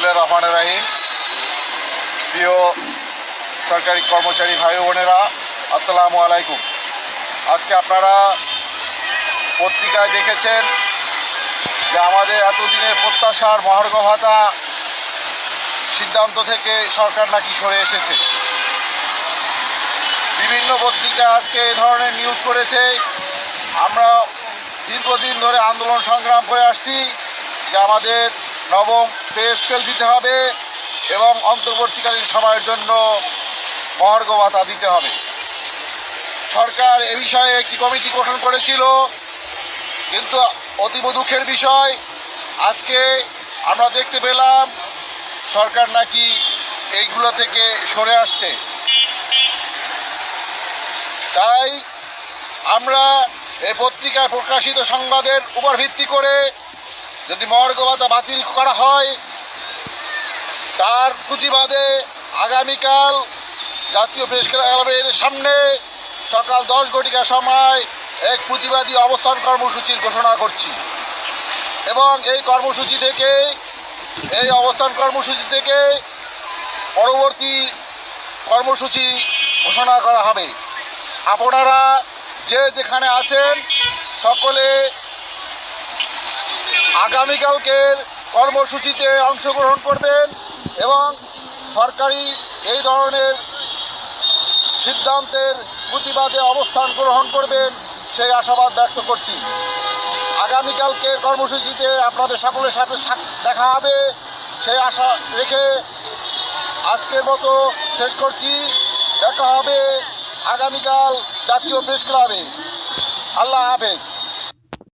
বিসমুল্লাহ রহমান রাহিম। প্রিয় সরকারি কর্মচারী ভাই বোনেরা, আসসালামু আলাইকুম। আজকে আপনারা পত্রিকায় দেখেছেন যে আমাদের এতদিনের প্রত্যাশার মহার্ঘ ভাতা সিদ্ধান্ত থেকে সরকার নাকি সরে এসেছে। বিভিন্ন পত্রিকা আজকে এ ধরনের নিউজ করেছে। আমরা দীর্ঘদিন ধরে আন্দোলন সংগ্রাম করে আসছি যে আমাদের নবম পে স্কেল দিতে হবে এবং অন্তর্বর্তীকালীন সময়ের জন্য মহার্ঘ ভাতা দিতে হবে। সরকার এ বিষয়ে একটি কমিটি গঠন করেছিল, কিন্তু অতীব দুঃখের বিষয়, আজকে আমরা দেখতে পেলাম সরকার নাকি এইগুলো থেকে সরে আসছে। তাই আমরা এই পত্রিকায় প্রকাশিত সংবাদের উপর ভিত্তি করে যদি ভাতা বাতিল করা হয়, তার প্রতিবাদে আগামীকাল জাতীয় প্রেস ক্লাবের সামনে সকাল দশ ঘটিকার সময় এক প্রতিবাদী অবস্থান কর্মসূচির ঘোষণা করছি। এবং এই কর্মসূচি থেকে, এই অবস্থান কর্মসূচি থেকে পরবর্তী কর্মসূচি ঘোষণা করা হবে। আপনারা যে যেখানে আছেন, সকলে আগামীকালকের কর্মসূচিতে অংশগ্রহণ করবেন এবং সরকারি এই ধরনের সিদ্ধান্তের প্রতিবাদে অবস্থান গ্রহণ করবেন সেই আশাবাদ ব্যক্ত করছি। আগামীকালকের কর্মসূচিতে আপনাদের সকলের সাথে দেখা হবে সেই আশা রেখে আজকের মতো শেষ করছি। দেখা হবে আগামীকাল জাতীয় প্রেস ক্লাবে। আল্লাহ হাফেজ।